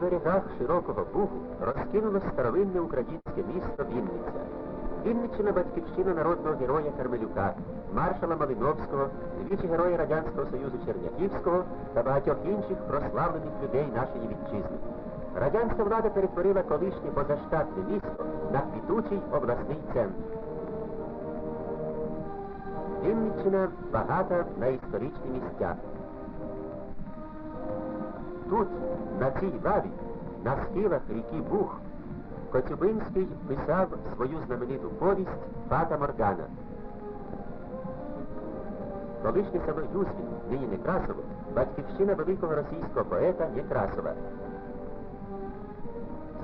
берегах широкого Бугу розкинулось старовинне українське місто Вінниця. Вінниччина батьківщина народного героя Кармелюка, маршала Малиновського, двічі героя Радянського Союзу Черняхівського та багатьох інших прославлених людей нашої вітчизни. Радянська влада перетворила колишнє позаштатне місто на квітучий обласний центр. Вінниччина багата на історичні місця. Тут, на цій лаві, на схилах ріки Буг, Коцюбинський писав свою знамениту повість Фата Моргана. Колишнє село Юзвін, нині Некрасово, батьківщина великого російського поета Некрасова.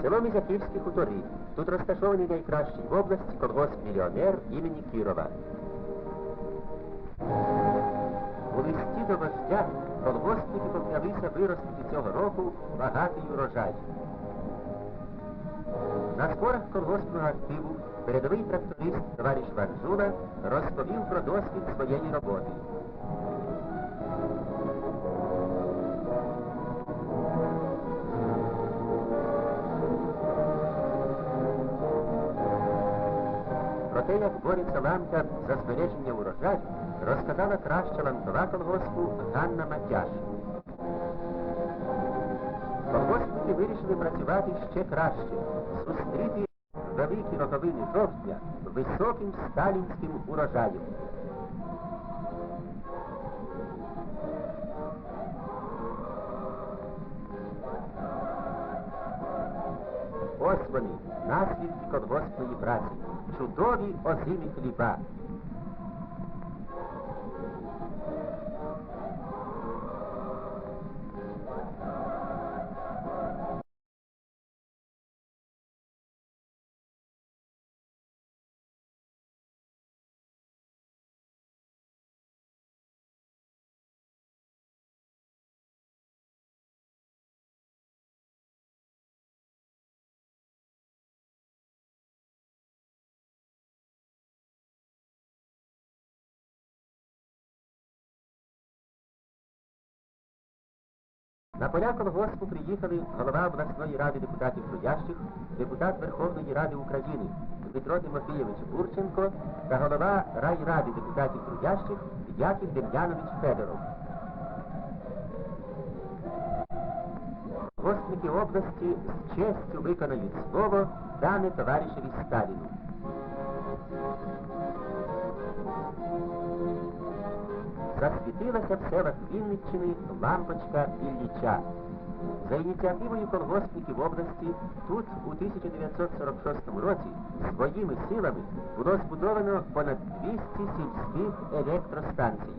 Село Мізяківські хутори. Тут розташований найкращий в області колгосп мільйонер імені Кірова. Листі до вождя колгоспники поклялися виростити цього року багатий урожай. На зборах колгоспного активу передовий тракторист товариш Ванжула розповів про досвід своєї роботи. Про те, як бореться ланка за збереження урожаю, розказала краща ланкова колгоспу Ганна Матяш. Колгоспники вирішили працювати ще краще, зустріти великі роковини жовтня високим сталінським урожаєм. Ось вони, наслідки колгоспної праці, чудові озимі хліба. На поля колгоспу приїхали голова обласної ради депутатів трудящих, депутат Верховної Ради України Дмитро Тимофійович Бурченко та голова райради депутатів трудящих Яків Дем'янович Федоров. Колгоспники області з честю виконають слово, дане товаришеві Сталіну. Засвітилася в селах Вінниччини лампочка Ілліча. За ініціативою колгоспників області тут у 1946 році своїми силами було збудовано понад 200 сільських електростанцій.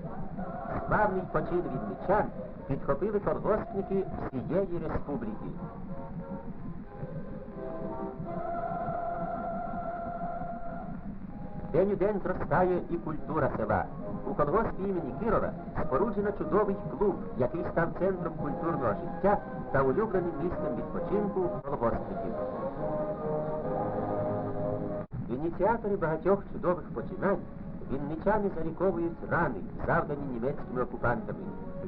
Славний почин вінничан підхопили колгоспники всієї республіки. День у день зростає і культура села. У колгоспі імені Кірова споруджено чудовий клуб, який став центром культурного життя та улюбленим місцем відпочинку колгоспників. Ініціатори багатьох чудових починань вінничани заліковують рани, завдані німецькими окупантами,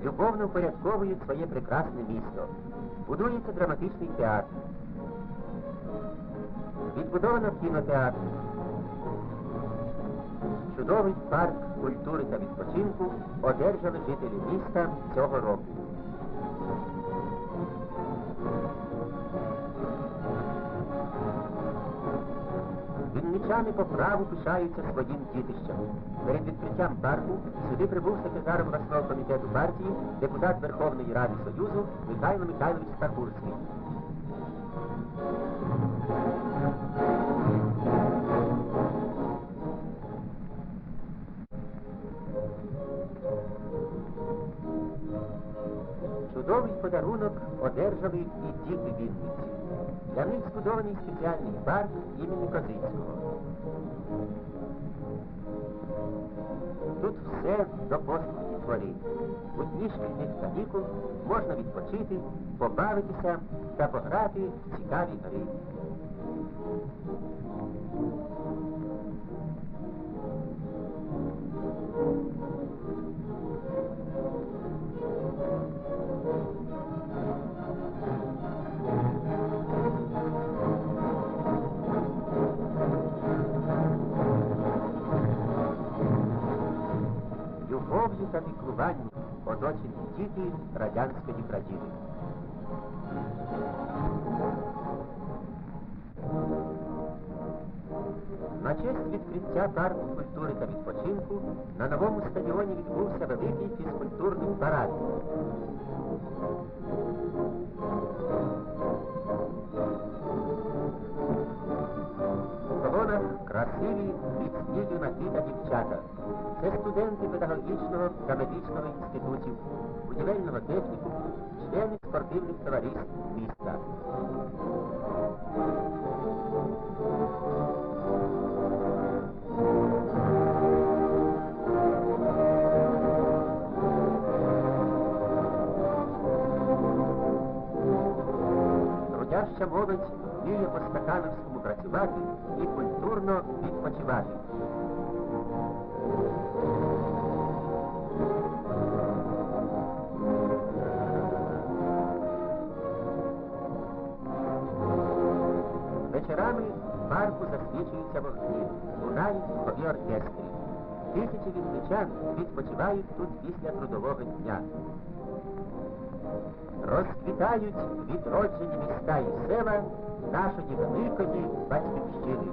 любовно впорядковують своє прекрасне місто. Будується драматичний театр. Відбудовано кінотеатр. Чудовий парк культури та відпочинку одержали жителі міста цього року. Вінничани по праву пишаються своїм дітищем. Перед відкриттям парку сюди прибув секретар обласного комітету партії, депутат Верховної Ради Союзу Михайло Михайлович Стахурський. Чудовий подарунок одержали і діти Вінниці. Для них збудований спеціальний парк імені Козицького. Тут все до послуги творі. У дні шкільних канікул можна відпочити, побавитися та пограти в цікаві гри. Та піклуванням оточені діти радянської країни. На честь відкриття парку культури та відпочинку на новому стадіоні відбувся великий фізкультурний парад. У колонах красиві, міцні юнаки та дівчата. Це студенти педагогічного та медичного інститутів, будівельного технікуму, члени спортивних товариств міста. Трудяща молодь вміє по стакановському працювати і культурно відпочивати. Вечорами в парку засвічуються вогні, лунають духові оркестри. Тисячі вінничан відпочивають тут після трудового дня. Розквітають відроджені міста і села нашої великої батьківщини.